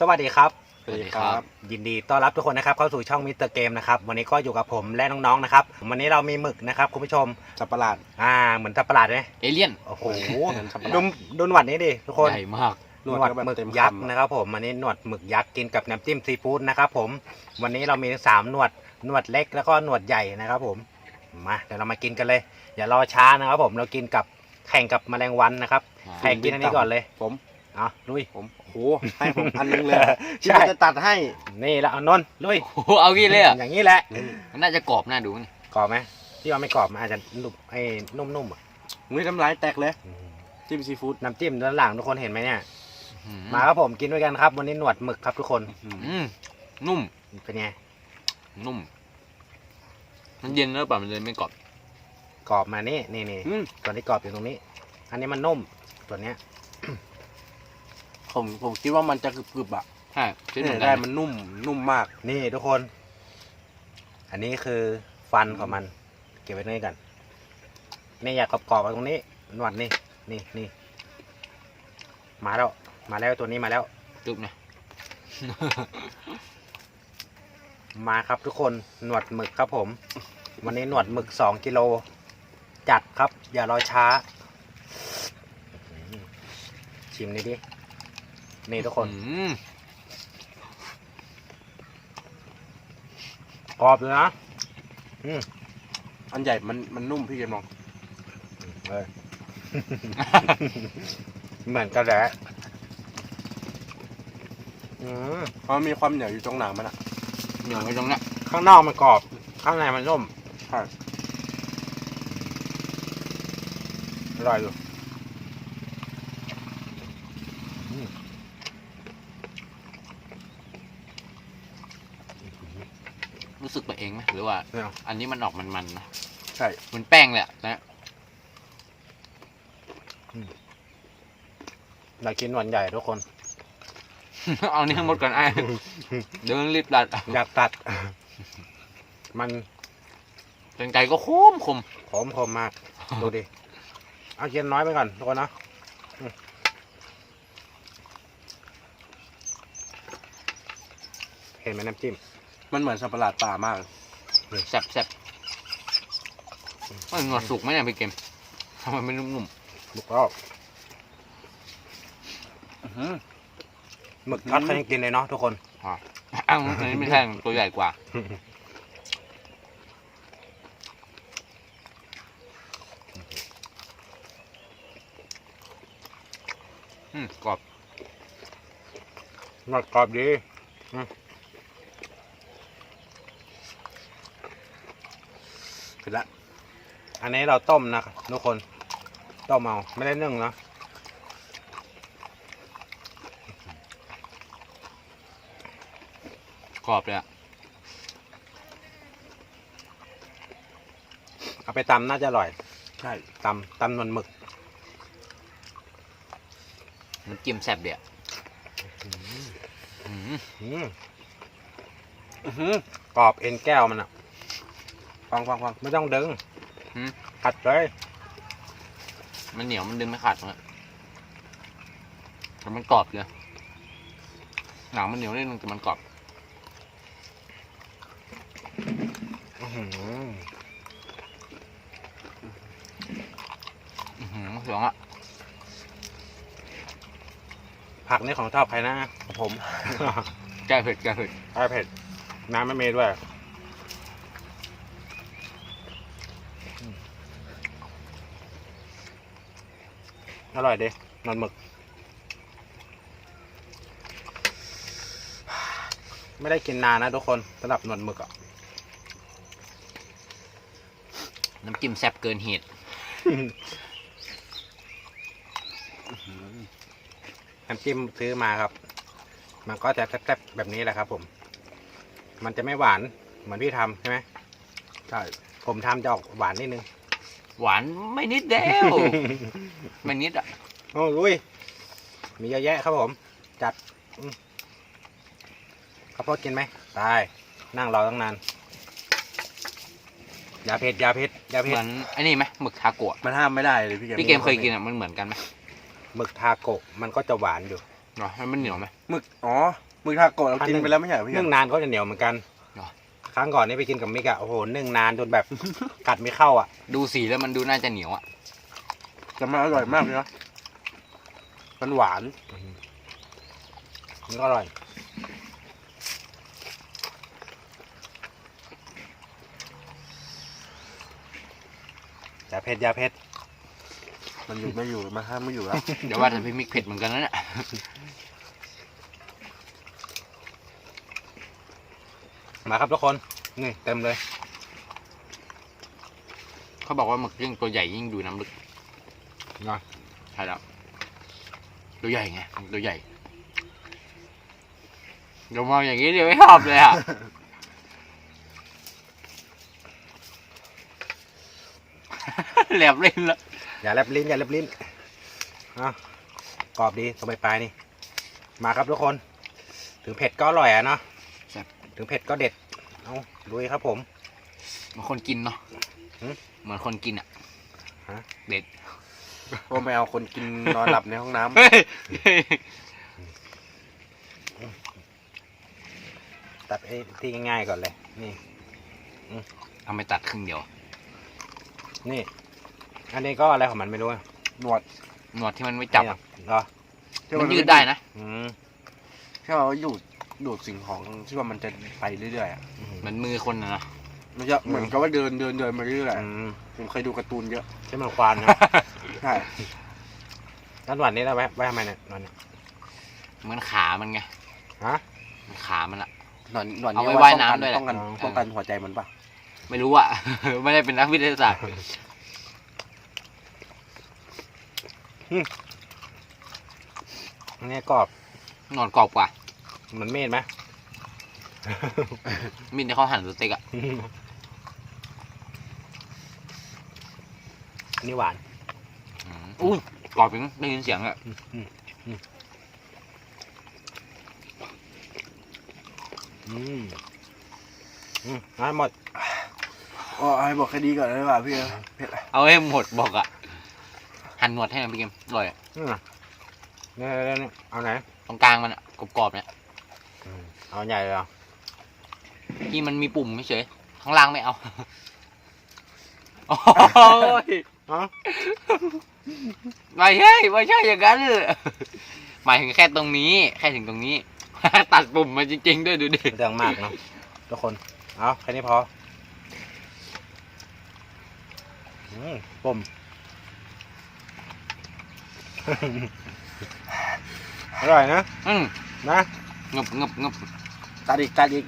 สวัสดีครับ สวัสดีครับ ยินดีต้อนรับทุกคนนะครับเข้าสู่ช่องมิสเตอร์เกมนะครับวันนี้ก็อยู่กับผมและน้องๆนะครับวันนี้เรามีหมึกนะครับคุณผู้ชมสับประหลาดอ่าเหมือนทับประหลาดไหมเอเลี่ยน โอ้โหเหมือนสับประหลาดดูดูหนวดนี้ดิทุกคนใหญ่มากหนวดก็แบบหมึกเต็มยักษ์คำอะนะครับผมอันนี้หนวดหมึกยักษ์กินกับน้ำจิ้มซีฟู้ดนะครับผมวันนี้เรามีสามหนวดหนวดเล็กแล้วก็หนวดใหญ่นะครับผมมาเดี๋ยวเรามากินกันเลย อย่ารอช้านะครับผมเรากินกับแข่งกับแมลงวันนะครับแข่งกินอันนี้ก่อนเลยผมเอาลุยผมโอ้โหให้ผมอันนึงเลยใช่ที่จะตัดให้นี่แล้วเอานนท์ลุยโอ้โหเอางี้เลยอะอย่างนี้แหละมันน่าจะกรอบน่าดูนี่กรอบไหมที่ว่าไม่กรอบมันอาจจะนุ่มไอ้นุ่มๆอะนี่น้ำลายแตกเลยจิ้มซีฟู้ดน้ำจิ้มด้านหลังทุกคนเห็นไหมเนี่ยอืมาครับผมกินด้วยกันครับ วันนี้หนวดหมึกครับทุกคนอืมนุ่มเป็นไงนุ่ม มันเย็นแล้วเปล่ามันเลยไม่กรอบกรอบมานี่นี่นี่อืมตัวที่กรอบอยู่ตรงนี้ อันนี้มันนุ่มตัวเนี้ย ผมผมคิดว่ามันจะกรึบๆอะใช่คิดเหมืเนี่อยนกัได้นมันนุ่มนุ่มมาก นี่ทุกคน อันนี้คือฟันของมัน เก็บไว้ตรงนี้กันนี่อยากกรอบๆไว้ตรงนี้หนวดนี่นี่นี่มาแล้ว มาแล้วตัวนี้มาแล้ว จุ๊บนะ มาครับทุกคนหนวดหมึกครับผม วันนี้หนวดหมึกสองกิโล จัดครับ อย่ารอช้าอื้อหือชิมนี่ดิ นี่ทุกคนอืมกรอบเลยนะอืมอันใหญ่มันมันนุ่มพี่เกมลองเออเหมือนกันแหละอืมเพราะมันมีความเหนียวอยู่ตรงหนังมันอะเหนียวไว้ตรงเนี้ยข้างนอกมันกรอบ ข้างในมันนุ่มใช่อร่อยอยู่ รู้ สึกไปเองไหมหรือว่าเนี่ยอันนี้มันออกมันๆนะใช่ เหมือนแป้งเลยอะนะอยากกินหนวดใหญ่ทุกคน เอานี่ให้หมดก่อนไอ้เดี๋ยวมันรีบตัดอยากตัด มันเป็นไก่ก็คมคมหอมคมมาก ดูดิ เอาเกียนน้อยไปก่อนทุกคนนะอืมเห็นไหมน้ำจิ้ม มันเหมือนสับประหลาดป่ามาก แซ่บแซ่บมันหนวดสุกไหมเนี่ยพี่เกมทำไมไม่นุ่มบุกรอบอื้อหือหมึกทอดเขายังกินเลยเนาะทุกคนๆอะอ้าวอันนี้ไม่ใช่ตัวใหญ่กว่า อืมกรอบหนวดกรอบดีอืม สร็จละอันนี้เราต้มนะครับทุกคนต้มเอาไม่ได้นึ่งนะกรอบเลยอะเอาไปตำน่าจะอร่อย ใช่ตำตำหนวดหมึกมันจิ้มแซ่บเดียวอืมอืมอื้อหือกรอบเอ็นแก้วมันอะ ฟังฟังฟังไม่ต้องดึงอืมกัดเลยมันเหนียวมันดึงไม่ขาดตรงนี้แต่มันกรอบเลยหนังมันเหนียวนิดนึงแต่มันกรอบ อื้อหืออือหือเสียงอะ ผักนี่ของชอบใครนะผม แก้เผ็ดแก้เผ็ดใช่เผ็ดน้ำไม่เมด้วย อร่อยดินอนหมึก ไม่ได้กินนานนะทุกคนสำหรับหนวดหมึกอะน้ำจิ้มแซ่บเกินเหตุน้ำจิ้มซื้อมาครับ มันก็จะแซ่บๆแบบนี้แหละครับผม มันจะไม่หวานเหมือนพี่ทำใช่ไหมใช่ผมทำจะออกหวานนิดนึง หวานไม่นิดเดียวไม่นิดอะโอ้ลุยมีเยอะแยะครับผม จัดอืมข้าวโพดกินไหมตาย นั่งรอตั้งนานอย่าเผ็ดอย่าเผ็ดอย่าเหเผ็ดมือนไอ้นี่ไหมหมึกทาโกะมันห้ามไม่ได้เลยพี่เกมพี่เกมเคยกินอะมันเหมือนกันไหมหมึกทาโกะมันก็จะหวานอยู่เหรอมันเหนียวไหม หมึกอ๋อหมึกทาโกะเรากินไปแล้วไม่ใช่เหรอพี่นึ่งนานก็จะเหนียวเหมือนกันเหรอ ครั้งก่อนนี่ไปกินกับมิกอะโอ้โหนึ่งนานจนแบบ กัดไม่เข้าอะดูสีแล้วมันดูน่าจะเหนียวอะแต่มันอร่อยมากเลยนะมันหวานมันก็อร่อยอย่าเผ็ดอย่าเผ็ดมันอยู่ไม่อยู่มันห้ามไม่อยู่แล้ว เดี๋ยวว่าแต่พี่มิกเผ็ดเหมือนกันนะเนี่ย มาครับทุกคน นี่เต็มเลย เขาบอกว่าหมึกยิ่งตัวใหญ่ยิ่งดูน้ำลึกเนาะใช่แล้วตัวใหญ่ไงตัวใหญ่เดี๋ยวมองอย่างนี้เดี๋ยวไม่ชอบเลยอะแหลบลิ้นละอย่าแลบลิ้นอย่าแลบลิ้นอะกรอบดีตรงปลายๆนี่ มาครับทุกคน ถึงเผ็ดก็อร่อยอะเนาะ ถึงเผ็ดก็เด็ด เอาลุยครับผม เหมือนคนกินเนาะหืมเหมือนคนกินอะฮะ เด็ดโอ้ไม่เอาคนกินนอนหลับในห้องน้ำ เฮ้ยตัดไอ้ที่ง่ายๆก่อนเลย นี่ ทำไมตัดครึ่งเดียว นี่ อันนี้ก็อะไรของมันไม่รู้อะหนวดหนวดที่มันไม่จับนี่อะเหรอมันยืดได้นะ อืมที่เราดูด ดูดสิ่งของที่ว่ามันจะไปเรื่อยๆอะเหมือนมือคนนะเนาะมันจะเหมือนกับว่าเดินเดินเดินมาเรื่อยอืมๆผมเคยดูการ์ตูนเยอะใช่มันควานนะใช่แล้วหนวดนี้เราไว้ไว้ทำไมเนี่ยหนวดเนี่ย เหมือนขามันไงฮะ เหมือนขามันอะ หนอนหนอนเอาไว้นี้ว่ายน้ำด้วยแหละ ป้องกันอ๋อป้องกันหัวใจมันปะไม่รู้อะ ไม่ได้เป็นนักวิทยาศาสตร์ อันนี้กรอบหนอนกรอบกว่าเห มือนมีดไหมมีดที่เขาหั่นสเต็กอะอันนี่หวานอืมอุ้ยกรอบจริงได้ยินเสียงอะอืมอืมงั้นหมด อ๋อให้บอกแค่ดีก่อนเลยว่ะพี่เผ็ดอะเอาให้หมดบอกอะหั่นหนวดให้หน่อยพี่เกมอร่อยอะอืมเนี่ยเนี่ยเนี่ยเอาไหน ตรงกลางมันอะกรอบๆเนี่ยอืม เอาใหญ่เลยเหรอที่มันมีปุ่มไม่เฉยข้างล่างไม่เอาโอ้ยอ๋อไม่ใช่ไม่ใช่อย่างนั้นหมายถึงแค่ตรงนี้ แค่ถึงตรงนี้ ตัดปุ่มมาจริง ๆ ด้วยดูดิเรื่องมากเนาะทุกคน เอาแค่นี้พออืมปุ่มอร่อยนะ อืมนะ งบงบงบตัดอีกตัดอีก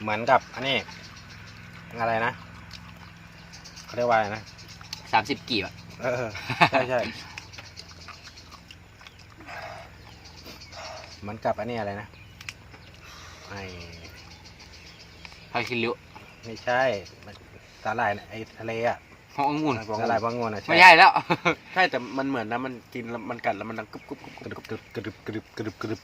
เหมือนกับอันนี้อะไรนะเขาเรียกว่าอะไรนะสามสิบกีบอะเออใช่ใช่เหมือนกับอันนี้อะไรนะไอพาคิริวไม่ใช่มันสาหร่ายไอทะเลอะ ขององุ่นสาหร่ายบางงวนอะไม่ใช่แล้ว ใช่แต่มันเหมือนนะมันกินแล้วมันกัดแล้วมันดังกรุบกรุบกรุบกรึบกรึบกรึบกรึบกรึบกรึบ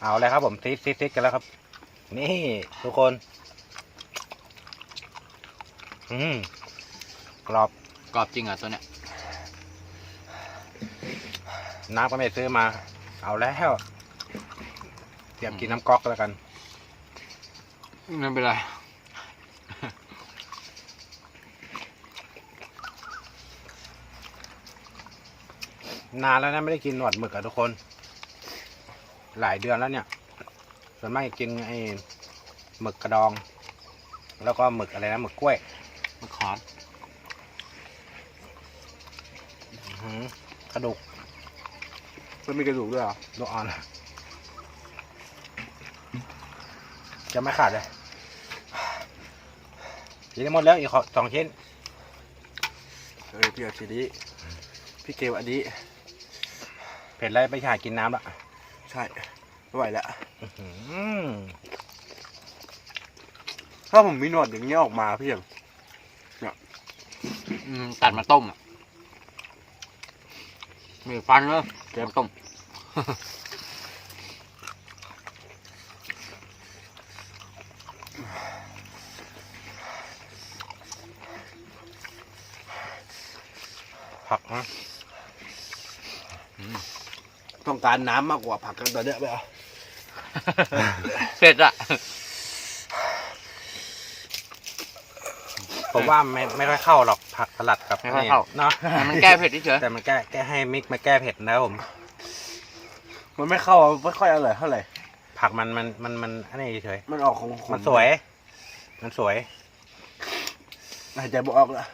เอาเลยครับผมซิดซิดซิดกันแล้วครับ นี่ทุกคน อืมกรอบกรอบจริงเหรอะตัวเนี้ยน้ำก็ไม่ซื้อมา เอาแล้วเตรียมกินน้ำก๊อกแล้วกัน ไม่เป็นไรนานแล้วนะไม่ได้กินหนวดหมึกอะทุกคน หลายเดือนแล้วเนี่ย ส่วนมากจะกินไอ้หมึกกระดอง แล้วก็หมึกอะไรนะหมึกกล้วยมะขามอื้อหือกระดูกมันมีกระดูกด้วยเหรอลูกอ่อนจะไม่ขาดเลย กินได้หมดแล้วอีกขอสองชิ้นเออพี่เอาทีนี้พี่เกลอันนี้ เผ็ดไรไปหากินน้ำละใช่ไม่ไหวแล้วอื้อหือถ้าผมมีหนวดอย่างเงี้ยออกมาพี่ยังอืมตัดมาต้มอะมีฟันเลยเดี๋ยวมาต้ม ต้องการน้ำมากกว่าผักกันตอนเนี้ยไปเอาเผ็ดอะผมว่าไม่ไม่ค่อยเข้าหรอกผักสลัดกับไม่ค่อยเข้า เนาะแต่มันแก้เผ็ดเฉยแต่มันแก้แก้ให้มิกมาแก้เผ็ดนะครับผม มันไม่เข้าไม่ค่อยอร่อยเท่าไหร่ผักมันมันมันมันอันนี้เฉยมันออกของๆมันสวย มันสวยหายใจบ่ออกละ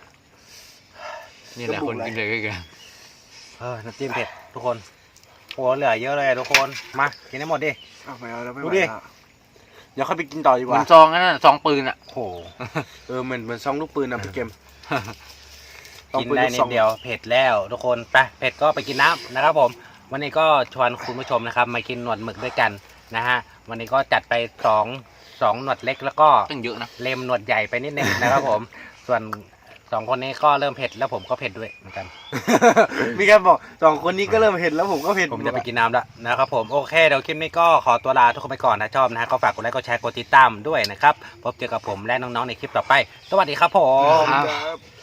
ๆนี่แหละคนกินเลยก็คือเออน้ำจิ้มเผ็ดทุกคน โหเหลือเยอะเลยทุกคนมากินให้หมดดิ เอาไปเอาแล้วไม่ดูไหวดิ แล้วเดี๋ยวค่อยไปกินต่อดีกเหมือว่านซองนั่นน่ะซองปืนอะโหเออเหมือนเหมือนซองลูกปืนนะพี่เกมกินได้นิดเดียวเผ็ดแล้วทุกคนไปเผ็ดก็ไปกินน้ำนะครับผม วันนี้ก็ชวนคุณผู้ชมนะครับ มากินหนวดหมึกด้วยกันนะฮะวันนี้ก็จัดไปสองสองหนวดเล็กแล้วก็ ตั้งเยอะนะ เลมหนวดใหญ่ไปนิดนึงนะครับผม ส่วน สองคนนี้ก็เริ่มเผ็ดแล้วผมก็เผ็ดด้วยเหมือนกัน มีการบอกสองคนนี้ก็เริ่มเห็นแล้วผมก็เห็นผมจะไปกินน้ำแล้วนะครับผมโอเคเดี๋ยวคลิปนี้ก็ขอตัวลาทุกคนไปก่อนนะชอบนะฮะก็ฝากกดไลค์กดแชร์กดติดตามด้วยนะครับพบเจอกับผมและน้องๆในคลิปต่อไป สวัสดีครับผม ครับครับ